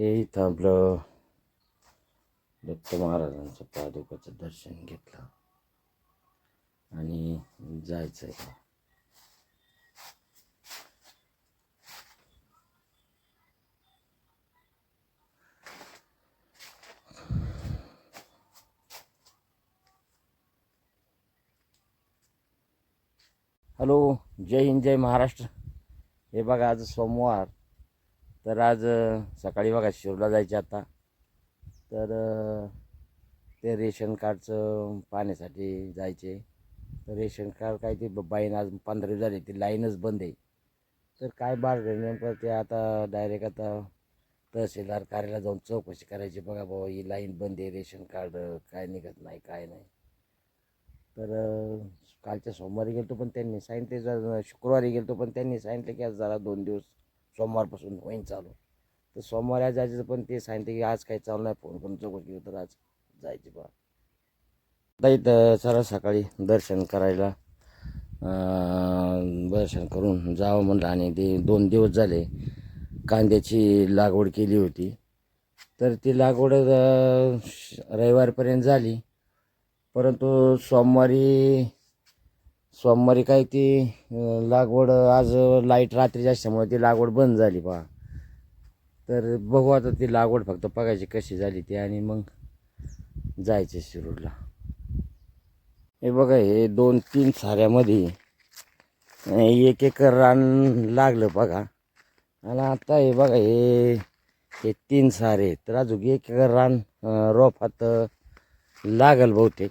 हे इथं आपलं दत्त महाराजांचं पादुकाचं दर्शन घेतलं. आणि जायचं आहे हॅलो जय हिंद जय महाराष्ट्र. हे बघा आज सोमवार. तर आज सकाळी बघा शिरूरला जायचे आता. तर ते रेशन कार्डचं पाहण्यासाठी जायचे. तर रेशन कार्ड काय ते ब- आज पंधरा दिवस झाले ती लाईनच बंद आहे. तर काय बाळ नेमकं ते आता डायरेक्ट आता तहसीलदार कार्याला जाऊन चौकशी करायची. बघा बाबा ही लाईन बंद आहे रेशन कार्ड काय निघत नाही काय नाही. तर कालच्या सोमवारी गेलतो पण त्यांनी सांगितले जर शुक्रवारी गेलतो पण त्यांनी सांगितलं की आज जरा दोन दिवस सोमवारपासून होईन चालू. तर सोमवार आज जायचं पण ते सांगते की आज काही चालू नाही फोन करून चौकशी केली तर आज जायची बा. आता इथं सरळ सकाळी दर्शन करायला दर्शन करून जावं म्हणलं आणि ते दोन दिवस झाले कांद्याची लागवड केली होती. तर ती लागवड रविवारपर्यंत झाली. परंतु सोमवारी सोमवारी काय ती लागवड आज लाइट रात्री असल्यामुळे ती लागवड बंद झाली पहा तर बघू आता ती लागवड फक्त बघायची कशी झाली ती आणि मग जायचे शिरूरला. हे बघा हे दोन तीन साऱ्यामध्ये एक एकर रान लागलं बघा. आणि आता हे बघा हे हे तीन सारे तर अजून एक एकर रान रोपात लागल बहुतेक.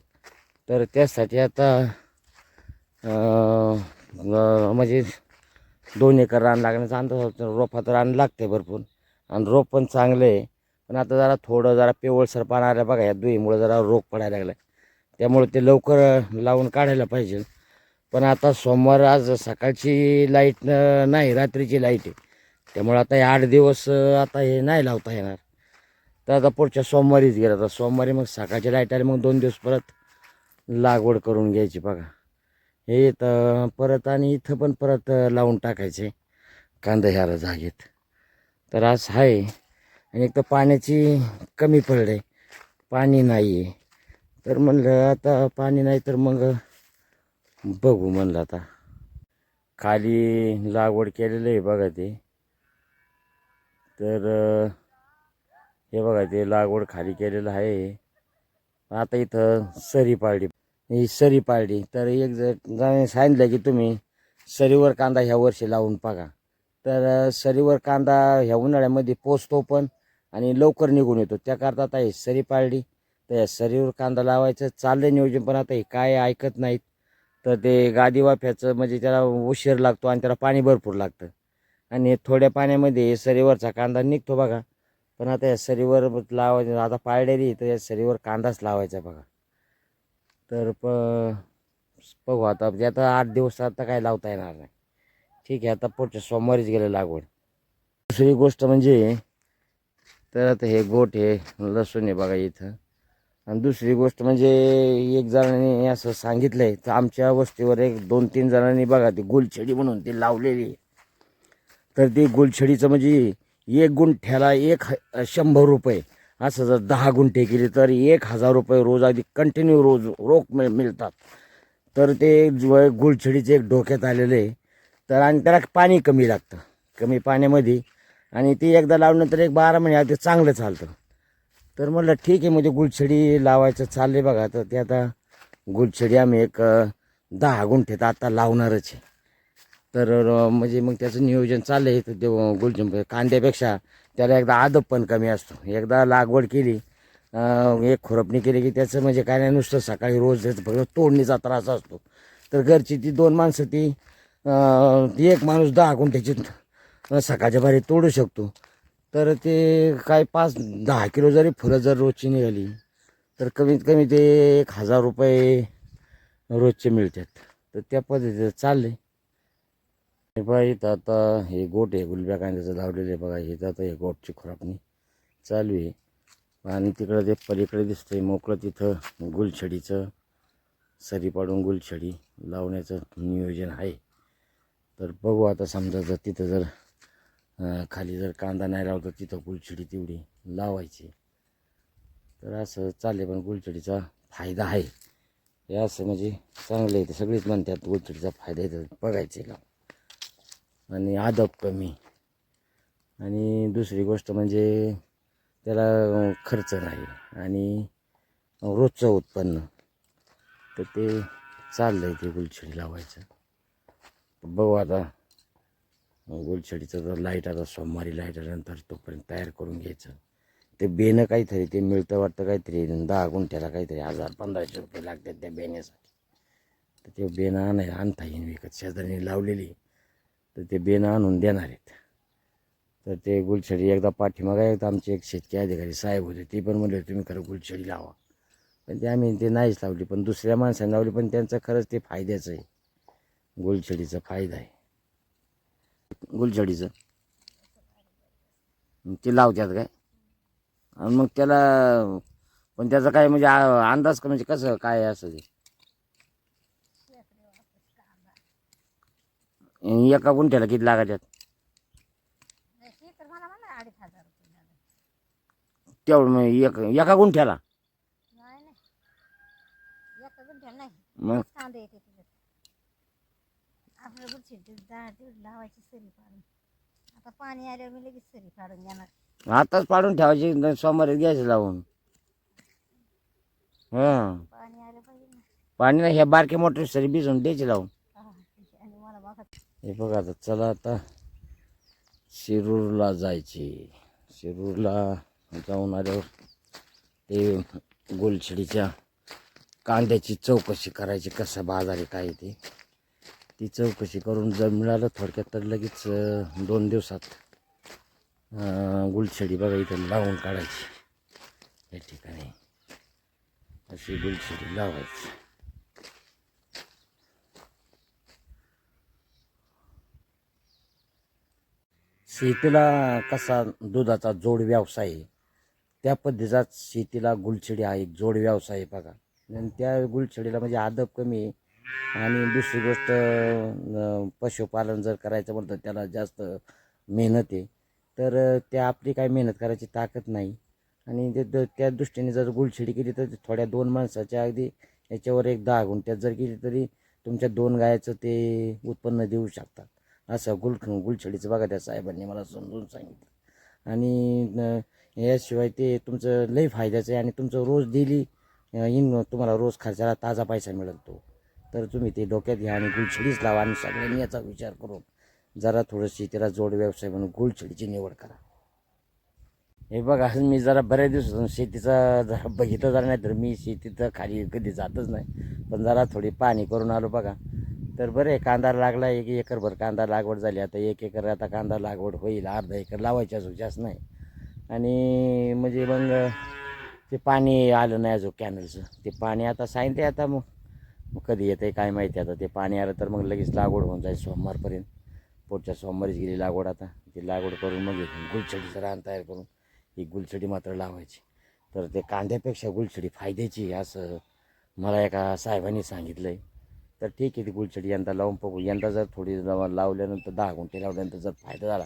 तर त्यासाठी आता म्हणजे दोन एकर रान लागण्याचा अंदाज होता. रोपात रान लागते भरपूर. आणि रोप पण चांगलं आहे. पण आता जरा थोडं जरा पिवळसर पान आलं बघा या दुईमुळे जरा रोग पडायला लागला त्यामुळे ते लवकर लावून काढायला पाहिजे. पण आता सोमवार आज सकाळची लाइट नाही रात्रीची लाइट आहे. त्यामुळे आता हे आठ दिवस आता हे नाही लावता येणार. तर आता पुढच्या सोमवारीच गेला. तर सोमवारी मग सकाळची लाइट आली मग दोन दिवस परत लागवड करून घ्यायची बघा. हे इथं परत आणि इथं पण परत लावून टाकायचे कांदा ह्याला जागेत. तर असं आहे आणि एक तर पाण्याची कमी पडले. पाणी नाही आहे तर म्हणलं आता पाणी नाही तर मग बघू म्हणलं आता. खाली लागवड केलेलं आहे बघा ते. तर हे बघा ते लागवड खाली केलेलं आहे. आता इथं सरी पाळली ही सरी पाळली. तर एक जणांनी सांगितलं की तुम्ही सरीवर कांदा ह्या वर्षी लावून बघा. तर सरीवर कांदा ह्या उन्हाळ्यामध्ये पोचतो पण आणि लवकर निघून येतो. त्याकरता आता ही सरी पाळली. तर या सरीवर कांदा लावायचं चाललं नियोजन पण आता हे काय ऐकत नाहीत. तर ते गादी वाफ्याचं म्हणजे त्याला उशीर लागतो आणि त्याला पाणी भरपूर लागतं. आणि थोड्या पाण्यामध्ये सरीवरचा कांदा निघतो बघा. पण आता या सरीवर लावायचं आता पाळलेली तर या सरीवर कांदाच लावायचा बघा. तर प बघू आता म्हणजे आता आठ दिवस आता काय लावता येणार नाही. ठीक आहे आता पुढच्या सोमवारीच गेले लागवड. दुसरी गोष्ट म्हणजे तर आता हे गोट हे लसूण आहे बघा इथं. आणि दुसरी गोष्ट म्हणजे एक जणांनी असं सांगितलं आहे तर आमच्या वस्तीवर एक दोन तीन जणांनी बघा ती गुलछडी म्हणून ती लावलेली आहे. तर ती गुलछडीचं म्हणजे एक गुंठ्याला एक ह- शंभर रुपये. असं जर दहा गुंठे केले तर एक हजार रुपये रोज अगदी कंटिन्यू रोज रोख मिळ मिळतात. तर ते गुळछडीचे एक डोक्यात आलेलं आहे. तर आणि त्याला पाणी कमी लागतं. कमी पाण्यामध्ये आणि ती एकदा लावल्यानंतर एक बारा महिने ते चांगलं चालतं. तर म्हटलं ठीक आहे म्हणजे गुलछडी लावायचं चालले बघा. तर ते आता गुलछडी आम्ही एक दहा दहा गुंठेत आता लावणारच आहे. तर म्हणजे मग त्याचं नियोजन चाललं आहे तर ते गुल म्हणजे कांद्यापेक्षा त्याला एकदा आदब पण कमी असतो. एकदा लागवड केली एक खुरपणी केली की त्याचं म्हणजे काय नाही नुसतं सकाळी रोज त्याचं फक्त तोडणीचा त्रास असतो. तर घरची ती दोन माणसं ती ती एक माणूस दहा गुंठ्याची सकाळच्या बारी तोडू शकतो. तर ते काय पाच दहा किलो जरी फुलं जर रोजची निघाली तर कमीत कमी ते एक हजार रुपये रोजचे मिळतात. तर त्या पद्धतीचं आहे हे पहा इथं आता हे गोट आहे गुलब्या कांद्याचं लावलेलं आहे बघा इथं आता हे गोटची खुरापणी चालू आहे. आणि तिकडं ते पलीकडे दिसतंय मोकळं तिथं गुलछडीचं सरी पाडून गुलछडी लावण्याचं नियोजन आहे. तर बघू आता समजा जर तिथं जर खाली जर कांदा नाही लावतो तिथं गुलछडी तेवढी लावायची. तर असं चालले पण गुलछडीचा फायदा आहे. हे असं म्हणजे चांगलं आहे ते सगळीच म्हणतात गुलछडीचा फायदा आहे तर बघायचं का आणि आदब कमी. आणि दुसरी गोष्ट म्हणजे त्याला खर्च नाही. आणि रोजचं उत्पन्न. तर ते चाललं आहे ते गुलछडी लावायचं. बघू आता. गुलछडीचं तर लाइट आता सोमवारी लाइट आल्यानंतर तोपर्यंत तयार करून घ्यायचं. ते बेनं काहीतरी ते मिळतं वाटतं काहीतरी. दहा गुंठ्याला काहीतरी हजार पंधराशे रुपये लागतात त्या बेण्यासाठी. तर ते बेणं आणाय आणता येईन विकत. शेजारी लावलेली. तर ते बेनं आणून देणार आहेत. तर ते गुलछडी एकदा पाठीमागा एकदा आमचे एक शेतकी अधिकारी साहेब होते. ते पण म्हणले तुम्ही खरं गुलछडी लावा. पण ते आम्ही ते नाहीच लावली. पण दुसऱ्या माणसाने लावली. पण त्यांचं खरंच ते फायद्याचं आहे. गुलछडीचा फायदा आहे. गुलछडीचं. ते लावतात काय? आणि मग त्याला पण त्याचा काय म्हणजे आ- अंदाज का म्हणजे कसं काय असं ते? एका गुंठ्याला किती लागायच्यात? तेवढं मग एक एका गुंठ्याला? मग? आता पाणी आल्यावर मी लगेच सरी पाडून घेणार. आताच पाडून ठेवायची सोमवारी घ्यायचं लावून. हां. पाणी आलं पाहिजे पाणी नाही ह्या बारक्या मोटर सरी भिजून द्यायची लावून. हे बघा आता चला आता शिरूरला जायची. शिरूरला जाऊन आल्यावर ते गोलछडीच्या कांद्याची चौकशी करायची कसं बाजार आहे काय ते. ती चौकशी करून जर मिळालं थोडक्यात तर लगेच दोन दिवसात गुलछडी बघा इथं लावून काढायची. या ठिकाणी अशी गुलछडी लावायची. शेतीला कसा दुधाचा जोड व्यवसाय आहे त्या पद्धतीचा शेतीला गुलछडी हा एक जोड व्यवसाय आहे बघा. आणि त्या गुलछडीला म्हणजे आदब कमी आहे. आणि दुसरी गोष्ट पशुपालन जर करायचं म्हणतं तर त्याला जास्त मेहनत आहे. तर त्या आपली काय मेहनत करायची ताकद नाही. आणि ते द- त्या दृष्टीने जर गुलछडी केली तर थोड्या दोन माणसाच्या अगदी याच्यावर एक दहा गुंठ्यात जर केली तरी तुमच्या दोन गायाचं ते उत्पन्न देऊ शकतात. असं गुल गुलछडीचं बघा त्या साहेबांनी मला समजून सांगितलं. आणि याशिवाय ते तुमचं लई फायद्याचं आहे आणि तुमचं रोज डेली इन तुम्हाला रोज खर्चाला ताजा पैसा मिळतो तो. तर तुम्ही ते डोक्यात घ्या आणि गुलछडीच लावा आणि सगळ्यांनी याचा विचार करून जरा थोडं शेतीला जोड व्यवसाय म्हणून गुलछडीची निवड करा. हे बघा मी जरा बऱ्याच दिवसातून शेतीचा जरा बघितलं जरा नाही तर मी शेतीत खाली कधी जातच नाही. पण जरा थोडी पाणी करून आलो बघा. तर बरं आहे कांदा लागला एक एकरभर कांदा लागवड झाली. आता एक एकर आता कांदा लागवड होईल अर्धा एकर लावायची अजून जास्त नाही. आणि म्हणजे मग ते पाणी आलं नाही अजून कॅनलचं ते पाणी आता सांगते आता मग मग कधी येतं आहे काय माहिती आता. ते पाणी आलं तर मग लगेच लागवड होऊन जाईल सोमवारपर्यंत. पुढच्या सोमवारीच गेली लागवड आता. ती लागवड करून मग गुलछडीचं रान तयार करून ही गुलछडी मात्र लावायची. तर ते कांद्यापेक्षा गुलछडी फायद्याची असं मला एका साहेबांनी सांगितलं आहे तर ठीक आहे ती गुलछडी यंदा लावून बघू. यंदा जर थोडी लावल्यानंतर दहा गुंठे लावल्यानंतर जर फायदा झाला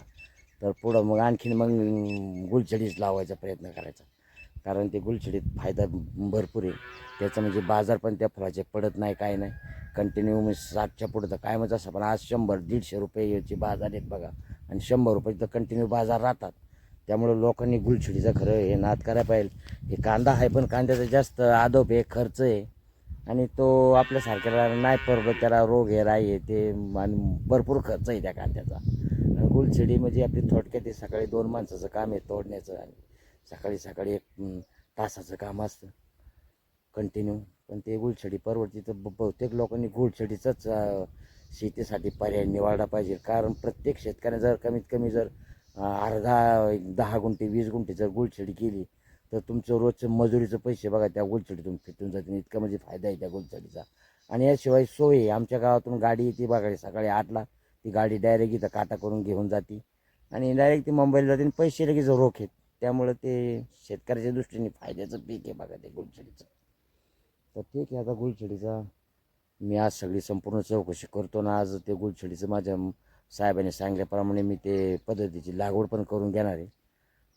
तर पुढं मग आणखीन मग गुलछडीच लावायचा प्रयत्न करायचा. कारण ते गुलछडीत फायदा भरपूर आहे. त्याचं म्हणजे बाजार पण त्या फुलाचे पडत नाही काय नाही. कंटिन्यू म्हणजे सातच्या पुढं तर काय असं पण आज शंभर दीडशे रुपये याचे बाजार आहेत बघा. आणि शंभर रुपये तर कंटिन्यू बाजार राहतात. त्यामुळं लोकांनी गुलछडीचं खरं हे नाद करायला पाहिजे. हे कांदा आहे पण कांद्याचा जास्त आदोप आहे खर्च आहे. आणि तो आपल्यासारख्याला नाही परवडत त्याला रोग हे राय आहे ते आणि भरपूर खर्च आहे त्या कांद्याचा. गुलछिडी म्हणजे आपली थोडक्यात सकाळी दोन माणसाचं काम आहे तोडण्याचं आणि सकाळी सकाळी एक तासाचं काम असतं. कंटिन्यू पण ते गुलछडी परवडते तर बहुतेक लोकांनी गुलछडीचाच शेतीसाठी पर्याय निवडला पाहिजे. कारण प्रत्येक शेतकऱ्याने जर कमीत कमी जर अर्धा एक दहा गुंठे वीस गुंठे जर गुलछडी केली तर तुमचं रोजचं मजुरीचं पैसे बघा त्या गुलछडीतून फिटून जातील. इतका म्हणजे फायदा आहे त्या गुलछडीचा. आणि याशिवाय सोय आहे. आमच्या गावातून गाडी येते बघा सकाळी आठला. ती गाडी डायरेक्ट इथं काटा करून घेऊन जाते. आणि डायरेक्ट ती मुंबईला जाते आणि पैसे लगेच रोख आहेत. त्यामुळं ते शेतकऱ्याच्या दृष्टीने फायद्याचं पीक आहे बघा ते गुलछडीचं. तर ठीक आहे आता गुलछडीचा. मी आज सगळी संपूर्ण चौकशी करतो ना आज ते गुलछडीचं माझ्या साहेबांनी सांगितल्याप्रमाणे मी ते पद्धतीची लागवड पण करून घेणार आहे.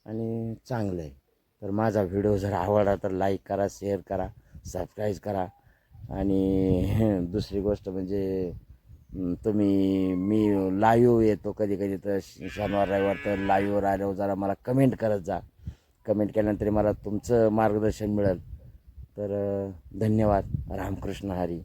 आणि चांगलं आहे. तर माझा व्हिडिओ जर आवडला तर लाईक करा शेअर करा सबस्क्राईब करा. आणि दुसरी गोष्ट म्हणजे तुम्ही मी लाईव्ह येतो कधी कधी तर श- शनिवार रविवार तर लाईव्हवर आल्यावर जरा मला कमेंट करत जा. कमेंट केल्यानंतर मला तुमचं मार्गदर्शन मिळेल. तर धन्यवाद. रामकृष्ण हरी.